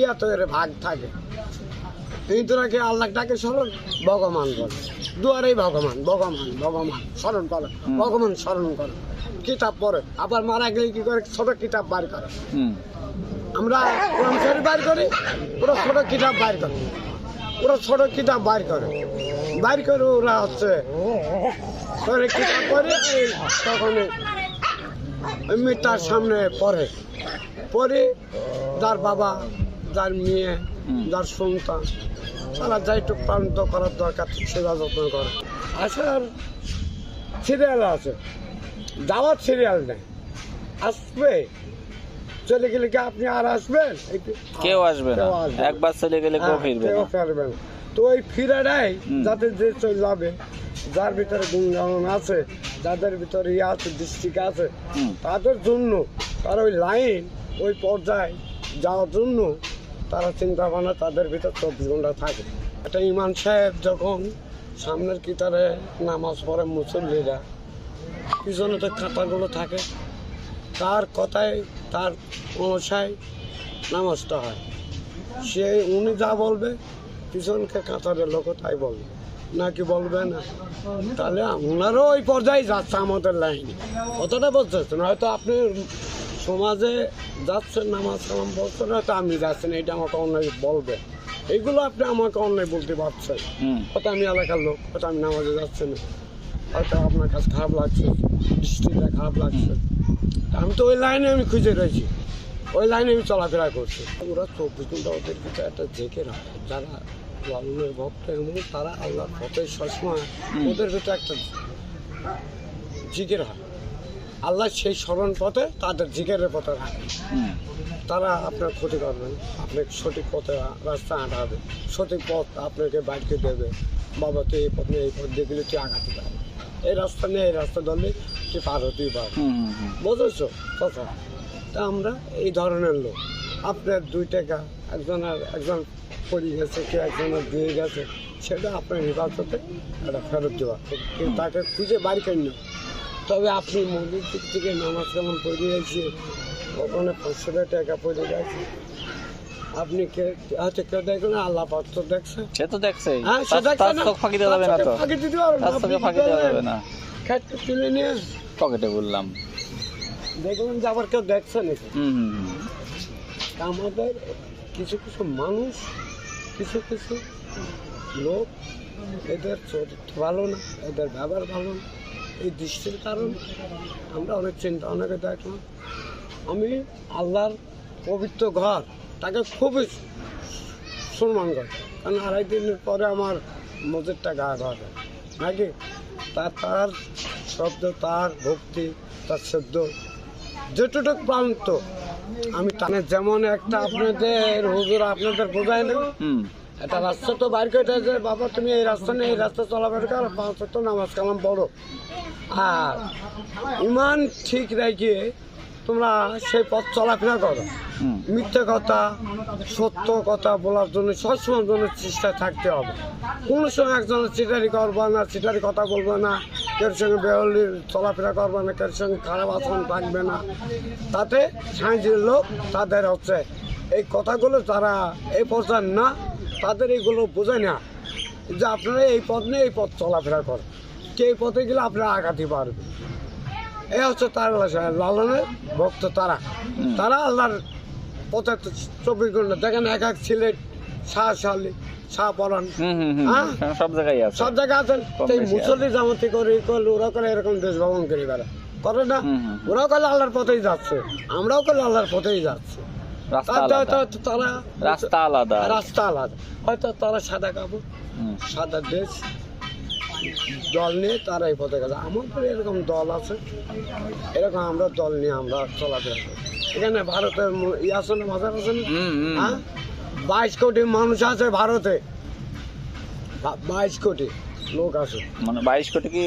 ইয়াতে এর ভাগ থাকে। হিন্দুরাকে আল্লাহ ডাকে স্মরণ ভগবান বলে। দুয়ারেই ভগবান ভগবান ভগবান স্মরণ করে। ভগবান স্মরণ করে। কিতাব পড়ে আবার মারা গেলে কি করে? ছোট কিতাব বার করে। আমরা কোরআন শরীফ বার করি ওরা ছোট কিতাব বার করে। ওরা ছোট কিতাব বার করে। বার করে ওরা হচ্ছে করে কিতাব পড়ে এই তখন এমনি তার সামনে পড়ে। পড়ে তার বাবা যার মেয়ে যার সন্তান। তারা যাইটু প্রান্ত করার দরকার সেটা যত্ন করে। আসার সিরিয়াল আছে। যাওয়ার সিরিয়াল নেই। আসবে। চলে গেলে কি আপনি আর আসবেন? কেউ আসবে না। একবার চলে গেলে কেউ হ্যাঁ, ফিরবে কেউ ফিরবে না। তো ওই ফিরাটাই। যাতে যে চলে যাবে যার ভিতরে গুণগান আছে যাদের ভিতরে ইয়ে আছে ডিস্ট্রিক্ট আছে তাদের জন্য তার ওই লাইন ওই পর্যায়ে যাওয়ার জন্য তারা চিন্তা ভাবনা, তাদের ভিতর চব্বিশ ঘণ্টা থাকে। একটা ইমান সাহেব যখন সামনের কিতারে নামাজ পড়ে মুসল্লিরা, পিছনে তো খাতাগুলো থাকে। তার কথায়, তার অনুসায় নামাজটা হয়। সে, উনি যা বলবে, পিছনকে কাতারের লোক তাই বলবে। নাকি বলবে না? তাহলে ওনারও ওই পর্যায়ে যাচ্ছে আমাদের লাইনে। কতটা বলতেছেন হয়তো আপনি সমাজে যাচ্ছেন নামাজ কালাম বলছেন হয়তো আপনি যাচ্ছেন এটা আমাকে অন্যায় বলবে। এইগুলো আপনি আমাকে অন্যায় বলতে পারছেন। হয়তো আমি এলাকার লোক হয়তো আমি নামাজে যাচ্ছি না। হয়তো আপনার কাছে খারাপ লাগছে দৃষ্টিটা খারাপ লাগছে। আমি তো ওই লাইনে আমি খুঁজে রয়েছি। ওই লাইনে আমি চলাফেরা করছি। ওরা চব্বিশ ঘণ্টা ওদের ভিতরে একটা জেকে রাখে। যারা লালনের ভক্ত এবং তারা আল্লাহর পথে সবসময় ওদের ভিতরে একটা জিকের হয় আল্লাহ সেই স্মরণ পথে তাদের জিকেরের পথে রাখে। হুম। তারা আপনার ক্ষতি করবেন আপনাকে সঠিক পথে রাস্তা আঁটাবে সঠিক পথ আপনাকে বাইকে দেবে বাবা তুই এই পথ নিয়ে এই পথ দিয়ে গেলে তুই আগাতে পারবে। এই রাস্তা নিয়ে এই রাস্তা ধরলে তুই পার হতেই পারবে। বুঝেছ কথা? তা আমরা এই ধরনের লোক। আপনার দুই টাকা একজনের একজন পড়ে গেছে কেউ একজনের দিয়ে গেছে সেটা আপনার হেফাজতে এটা ফেরত দেওয়া। কিন্তু তাকে খুঁজে বাড়ি কেন তবে আপনি মন্দির দিক থেকে নামাজ কেমন পড়ে গেছে? ওখানে পাঁচশো টাকা পড়ে গেছে? আপনি কে হয়তো কেউ দেখবেন আল্লাহ পাক তো দেখছে। সে তো দেখছে। হ্যাঁ সে দেখছে না? চোখ ফাঁকি দেওয়া যাবে না তো। ফাঁকি দিতে পারবেন তার আপনি চোখে কি ফাঁকি দেওয়া যাবে না। খেতে তুলে নিয়ে পকেটে বললাম। দেখবেন যে আবার কেউ দেখছে নাকি হুম হুম। আমাদের কিছু কিছু মানুষ কিছু কিছু লোক এদের চরিত্র ভালো না এদের ব্যবহার ভালো না। এই দৃষ্টির কারণ, আমরা অনেক চিন্তা, অনেকে দেখলাম, আমি আল্লাহর পবিত্র ঘর, তাকে খুবই সম্মান করে। কারণ আড়াই দিনের পরে আমার মজুরটা গা ঘরে নাকি? তার তার শব্দ, তার ভক্তি, তার শব্দ যেটুক প্রান্ত। আমি টানে যেমন একটা আপনাদের হুজুর আপনাদের বোঝায় না? একটা রাস্তা তো বাইর করে যে বাবা তুমি এই রাস্তা নিয়ে এই রাস্তা চলাফেরা করো পাঁচ তো নামাজ কালাম পড়ো। আর ইমান ঠিক রেখে তোমরা সেই পথ চলাফেরা করো। মিথ্যে কথা সত্য কথা বলার জন্য সবসময় জন্য চেষ্টা থাকতে হবে। কোনো সময় একজনের চিটারি করব না চিটারি কথা বলব না কেউ সঙ্গে বেহলি চলাফেরা করবে না কেউ সঙ্গে খারাপ আচরণ থাকবে না। তাতে সাঁঝের লোক তাদের হচ্ছে। এই কথাগুলো যারা এই পর্যায়ে না তাদের এইগুলো বোঝে না যে আপনারা এই পথ নিয়ে এই পথ চলাফেরা করেন। কে এই পথে গেলে আপনারা আগাতে পারবেন। এই হচ্ছে তার লালনের ভক্ত তারা। তারা আল্লাহর পথে চব্বিশ ঘণ্টা দেখেন এক এক সিলেট শাহ শালি শাহ পরান। হ্যাঁ? সব জায়গায় আছে। সব জায়গায় আছেন। তো মুসল্লি জামাতি করে করলে ওরা করে এরকম দেশ ভ্রমণ করে বেড়া করে না। ওরাও করলে আল্লাহর পথেই যাচ্ছে। আমরাও করলে আল্লাহর পথেই যাচ্ছে। রাস্তা আলাদা। তারা রাস্তা আলাদা। রাস্তা আলাদা। হয়তো তারা সাদা কাপড় সাদা ড্রেস দল নিয়ে তারা এই পথে গেছে। আমাদের এরকম দল আছে এরকম আমরা দল নিয়ে আমরা চলাফেরা করি। এখানে ভারতের ই আছে না আছে না? হ্যাঁ? বাইশ কোটি মানুষ আছে ভারতে। বাইশ কোটি লোক আছে। মানে বাইশ কোটি কি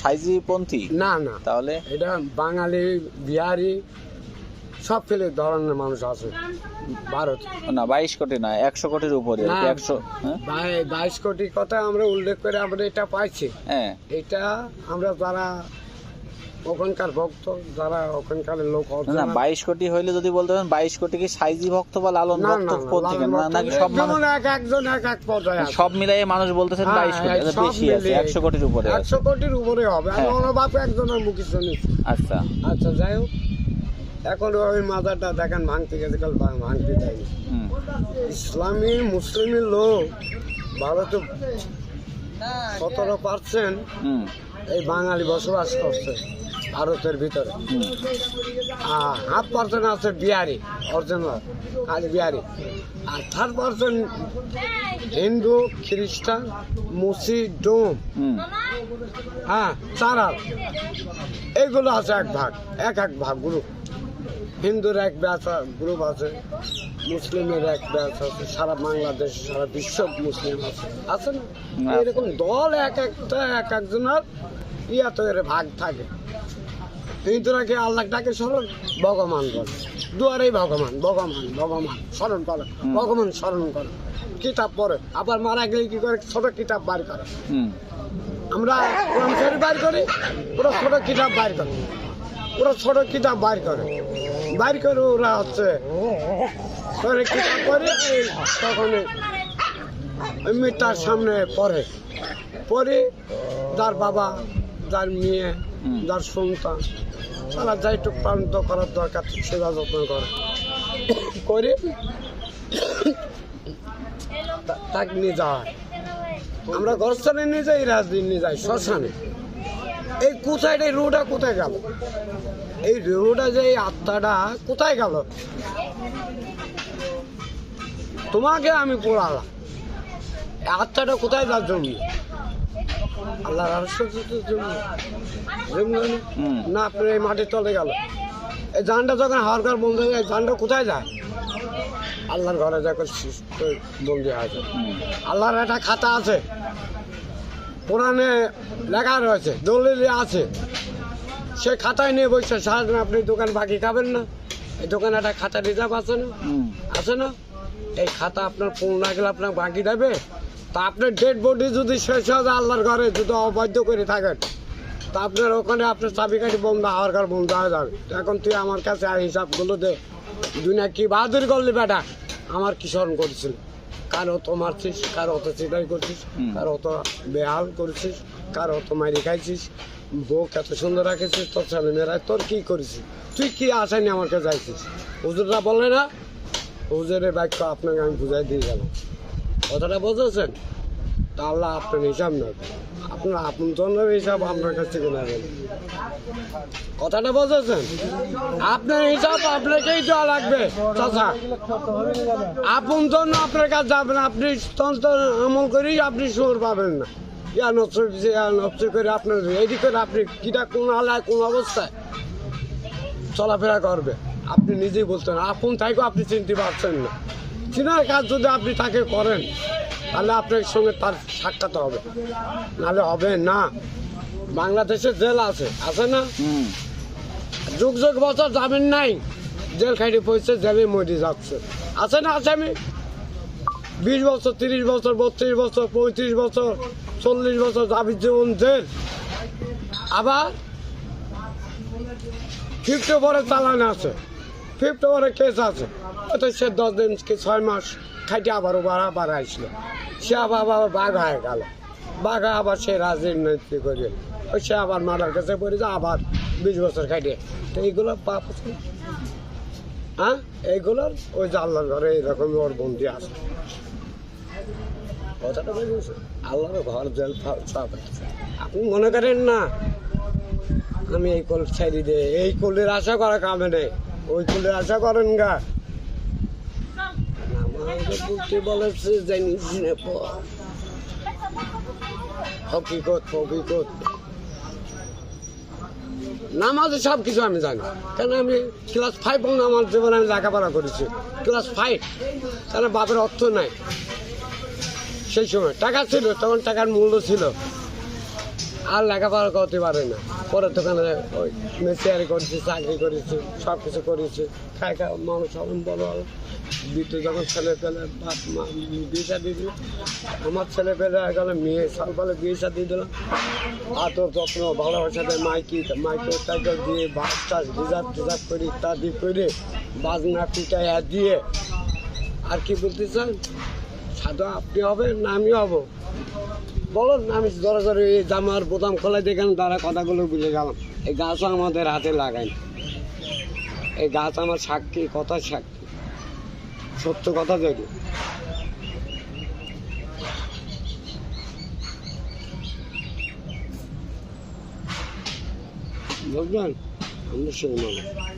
সাইজি পন্থী? না না। তাহলে? এটা বাঙালি বিহারি সব ফেলে ধরনের মানুষ আছে। ভারত। না বাইশ কোটি না একশো কোটির উপরে একশো হ্যাঁ? বাইশ কোটি কথা আমরা উল্লেখ করে আমরা এটা পাইছি। হ্যাঁ। এটা আমরা যারা ওখানকার ভক্ত যারা ওখানকার লোক না বাইশ কোটি হইলে যদি বলতে পারেন বাইশ কোটি কি সাইজি ভক্ত বা লালন ভক্ত না, নাকি সব মানুষ এক একজন এক এক পর্যায়ে সব মিলাই মানুষ বলতেছেন হ্যাঁ, বাইশ কোটি সব বেশি আছে একশো কোটির উপরে একশো কোটির উপরে হবে। আমি হ্যাঁ। একজনের মুখে শুনেছি। আচ্ছা। আচ্ছা যাই হোক। এখন ওই মাজারটা দেখেন ভাঙতে গেছে কাল ভাঙতে দেয়নি ইসলামী মুসলিমের লোক ভারতে সতেরো পার্সেন্ট এই বাঙালি বসবাস করছে ভারতের ভিতরে। আর হাফ পার্সেন্ট আছে বিহারি অরিজিনাল খালি বিহারি। আর থার্ড পার্সেন্ট হিন্দু খ্রিস্টান মুসি ডোম হ্যাঁ চারাল এইগুলো আছে এক ভাগ এক এক ভাগ গ্রুপ। হিন্দুর এক ব্যাচ গ্রুপ আছে মুসলিমের এক ব্যাচ আছে সারা বাংলাদেশ সারা বিশ্ব মুসলিম আছে। আছে না। এরকম দল এক একটা এক একজনের ইয়া তো এর ভাগ থাকে। হিন্দুরাকে আল্লাহটাকে স্মরণ? ভগবান বলে। দুয়ারেই ভগবান ভগবান ভগবান স্মরণ করে। ভগবান স্মরণ করে। কিতাব পড়ে। আবার মারা গেলে কি করে? ছোট কিতাব বার করে। আমরা কোরআন শরীফ বাইর করি ওরা ছোট কিতাব বাইর করে। ওরা ছোট কিতাব বাইর করে। বাইর করে ওরা হচ্ছে করে কিতাব করে তখন এমনি তার সামনে পড়ে। পরে তার বাবা তার মেয়ে। যার সন্তান তারা যাইটুক প্রান্ত করার দরকার সেবা যত্ন করে। করে তাকে নিয়ে যাওয়া আমরা গরস্থানে নিয়ে যাই রাজদিন নিয়ে যাই শ্মশানে। এই কোথায় রোডটা কোথায় গেল? এই রোডটা যে এই আত্মাটা কোথায় গেল? তোমাকে আমি পড়ালাম। আত্মাটা কোথায় যার জন্য? জন্য। না? আপনার এই মাটির তলে গেল। এই জানটা যখন হাওয়ার বন্ধ হয়ে যায় জানটা কোথায় যায়? আল্লাহর ঘরে যখন বন্দি হুম। আল্লাহর একটা খাতা আছে। কোরআনে লেখা রয়েছে দলিলে আছে। সে খাতায় নিয়ে বসে সারাদিন আপনি দোকান বাকি খাবেন না। এই দোকানে একটা খাতা রিজার্ভ আছে না? আছে না? এই খাতা আপনার পূর্ণ না গেলে আপনার বাকি দেবে? তা আপনার ডেড বডি যদি শেষ হয়ে আল্লাহর ঘরে যদি অবাধ্য করে থাকেন তা আপনার ওখানে আপনার চাবিকাঠি বন্ধ হওয়ার ঘর বন্ধ হয়ে যাবে। এখন তুই আমার কাছে আর হিসাবগুলো দে। দুনিয়া কি বাহাদুর করলি বেটা? আমার কি স্মরণ করছিল কার অত মারছিস কার অত চিটাই করছিস। কার অত বেহাল করছিস কার অত মারি খাইছিস বউ কত সুন্দর রাখেছিস, তোর ছেলে মেয়েরা তোর কি করেছিস তুই কি আসানি আমার কাছে যাইছিস হুজুররা বলে না? হুজুরের বাক্য আপনাকে আমি বুঝাই দিয়ে গেলাম। কথাটা বুঝেছেন? তা আল্লাহ আপনার হিসাব নেবে আপনার আপন জনের হিসাব আপনার কাছ থেকে নেবেন। কথাটা বুঝেছেন? আপনার হিসাব আপনাকেই দেওয়া লাগবে। চাচা, আপন জন্য আপনার কাছে যাবেন, আপনি তন্ত্র আমল করেই আপনি সুর পাবেন না। ইয়া নষ্ট নষ্ট করে আপনার এদিক করে আপনি কিটা কোন আলায় কোন অবস্থায় চলাফেরা করবে। আপনি নিজেই বলতেন আপন থাকেও আপনি চিনতে পারছেন না। চিনার কাজ যদি আপনি তাকে করেন তাহলে আপনার সঙ্গে তার সাক্ষাৎ হবে। নাহলে হবে না। বাংলাদেশে জেল আছে আছে না? যুগ যুগ বছর জামিন নাই জেল খাইতে পড়ছে জেলে মরে যাচ্ছে। আছে না আছে আমি? বিশ বছর, তিরিশ বছর, বত্রিশ বছর, পঁয়ত্রিশ বছর, চল্লিশ বছর যাবজ্জীবন জেল আবার ফিফটি ওভারে চালান আছে। ফিফটি ওভারে কেস আছে। সে দশ দিন কি ছয় মাস খাইটে আবার ওবার আবার আসলো। সে আবার আবার বাঘ হয়ে গেল। বাঘ আবার সে রাজনীতি করে। ওই সে আবার মারার কাছে পড়ে যায়, আবার বিশ বছর খাইটে। তো এইগুলো পাপ হ্যাঁ? এইগুলোর ওই আল্লাহর ঘরে এইরকম ওর বন্দি আছে। কথাটা বুঝেছ আল্লাহর ঘর জেল। আপনি মনে করেন না, আমি এই কল ছেড়ে দে, এই কলের আশা করা কামে নেই, ওই কলের আশা করেন গা। বলেছে হকিকত হকিকত নামাজে সব কিছু আমি জানি। কেন আমি ক্লাস ফাইভ আমার জীবনে আমি লেখাপড়া করেছি। ক্লাস ফাইভ কেন বাপের অর্থ নাই। সেই সময় টাকা ছিল, তখন টাকার মূল্য ছিল। আর লেখাপড়া করতে পারে না। পরে দোকানে ওই মেসিয়ারি করেছি, চাকরি করেছি সব কিছু করেছি। খাই খাই মানুষ এখন বড় হলো। দিতে যখন ছেলে পেলে বাপ, মা, বিয়ে দিয়ে দিল, আমার ছেলে পেলে গেলে, মেয়ে সাল পেলে বিয়ে দিয়ে দিলাম আদর যত্ন ভালোবাসা দেয় মাইকি মাইকে টাইকেল দিয়ে বাস টাস রিজার্ভ টিজার্ভ করে ইত্যাদি করে বাজনা পিটাই দিয়ে। আর কি বলতে চান? সাধু, আপনি হবেন না, আমি হব। বলুন আমি জোরে জোরে এই জামার বোতাম খোলাই দেখেন তারা কথাগুলো বুঝে গেলাম? এই গাছও আমাদের হাতে লাগাই। এই গাছ আমার সাক্ষী, কথা সাক্ষী। সত্য কথা যদি। বুঝলেন আমরা সেই মানুষ